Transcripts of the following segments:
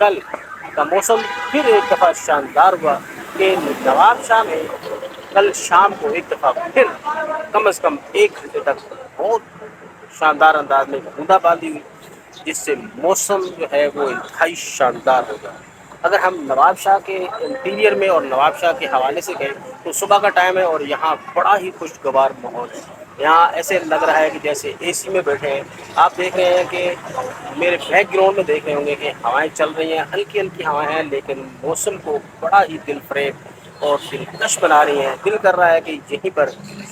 کل کا موسم پھر ایک دفعہ شاندار ہوا کہ نواب شاہ میں کل شام کو ایک دفعہ پھر کم از کم ایک گھنٹے تک بہت شاندار انداز میں بوندا باندھی ہوئی، جس سے موسم جو ہے وہ انتہائی شاندار ہوگا اگر ہم نواب شاہ کے انٹیریئر میں اور نواب شاہ کے حوالے سے گئے تو صبح کا ٹائم ہے اور یہاں بڑا ہی خوشگوار ماحول ہے۔ یہاں ایسے لگ رہا ہے کہ جیسے اے سی میں بیٹھے ہیں۔ آپ دیکھ رہے ہیں کہ میرے بیک گراؤنڈ میں دیکھ رہے ہوں گے کہ ہوائیں چل رہی ہیں، ہلکی ہلکی ہوائیں ہیں، لیکن موسم کو بڑا ہی دل فریب اور دلکش بنا رہی ہیں۔ دل کر رہا ہے کہ یہیں پر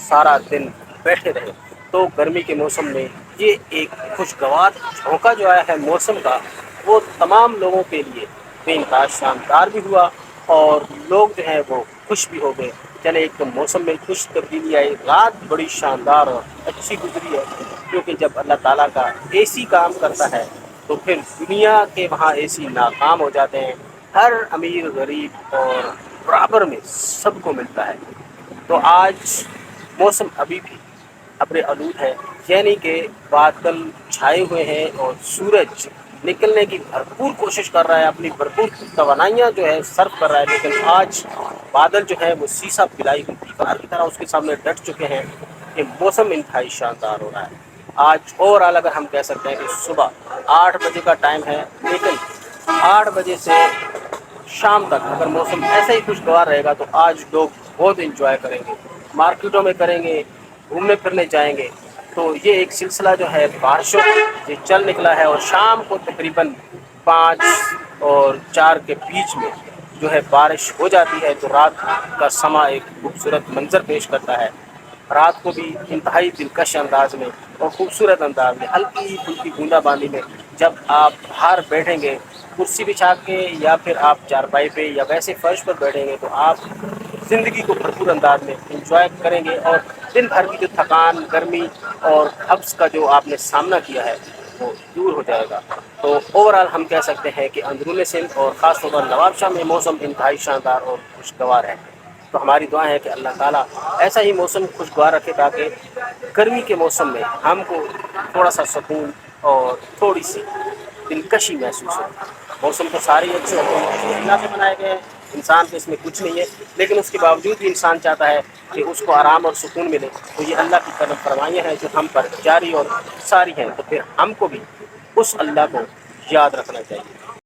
سارا دن بیٹھے رہے۔ تو گرمی کے موسم میں یہ ایک خوشگوار جھونکا جو آیا ہے موسم کا، وہ تمام لوگوں کے لیے بے انتہا شاندار بھی ہوا اور لوگ جو ہیں وہ خوش بھی ہو گئے۔ چلے، ایک تو موسم میں خوش تبدیلی آئی رات بڑی شاندار اور اچھی گزری ہے، کیونکہ جب اللہ تعالیٰ کا اے سی کام کرتا ہے، تو پھر دنیا کے وہاں اے سی ناکام ہو جاتے ہیں۔ ہر امیر، غریب اور برابر میں سب کو ملتا ہے۔ تو آج موسم ابھی بھی ابر آلود ہے یعنی کہ بادل چھائے ہوئے ہیں اور سورج نکلنے کی بھرپور کوشش کر رہا ہے، اپنی بھرپور توانائیاں جو ہے، صرف کر رہا ہے۔ لیکن آج بادل جو ہے وہ سیسا پلائی ہوئی دیوار کی طرح اس کے سامنے ڈٹ چکے ہیں۔ کہ موسم انتہائی شاندار ہو رہا ہے۔ آج اوور آل اگر ہم کہہ سکتے ہیں کہ صبح آٹھ بجے کا ٹائم ہے، لیکن آٹھ بجے سے شام تک اگر موسم ایسا ہی خوشگوار رہے گا تو آج لوگ بہت انجوائے کریں گے۔ مارکیٹوں میں کریں گے، گھومنے پھرنے جائیں گے۔ تو یہ ایک سلسلہ جو ہے بارشوں یہ چل نکلا ہے اور شام کو تقریباً پانچ اور چار کے بیچ میں جو ہے بارش ہو جاتی ہے تو رات کا سما ایک خوبصورت منظر پیش کرتا ہے۔ رات کو بھی انتہائی دلکش انداز میں اور خوبصورت انداز میں، ہلکی پھلکی بوندا باندی میں جب آپ باہر بیٹھیں گے، کرسی بچھا کے یا پھر آپ چارپائی پہ یا ویسے فرش پر بیٹھیں گے تو آپ زندگی کو بھرپور انداز میں انجوائے کریں گے اور دن بھر کی جو تھکان، گرمی اور حبس کا جو آپ نے سامنا کیا ہے، وہ دور ہو جائے گا۔ تو اوور آل ہم کہہ سکتے ہیں کہ اندرون سندھ اور خاص طور پر نواب شاہ میں موسم انتہائی شاندار اور خوشگوار ہے۔ تو ہماری دعا ہے کہ اللہ تعالیٰ ایسا ہی موسم خوشگوار رکھے تاکہ گرمی کے موسم میں ہم کو تھوڑا سا سکون اور تھوڑی سی دلکشی محسوس ہو۔ موسم تو سارے اچھے ہوتے ہیں اللہ سے بنائے گئے ہیں۔ انسان تو اس میں کچھ نہیں ہے، لیکن اس کے باوجود بھی انسان چاہتا ہے کہ اس کو آرام اور سکون ملے۔ تو یہ اللہ کی قدم فرمائیاں ہیں جو ہم پر جاری اور ساری ہیں۔ تو پھر ہم کو بھی اس اللہ کو یاد رکھنا چاہیے۔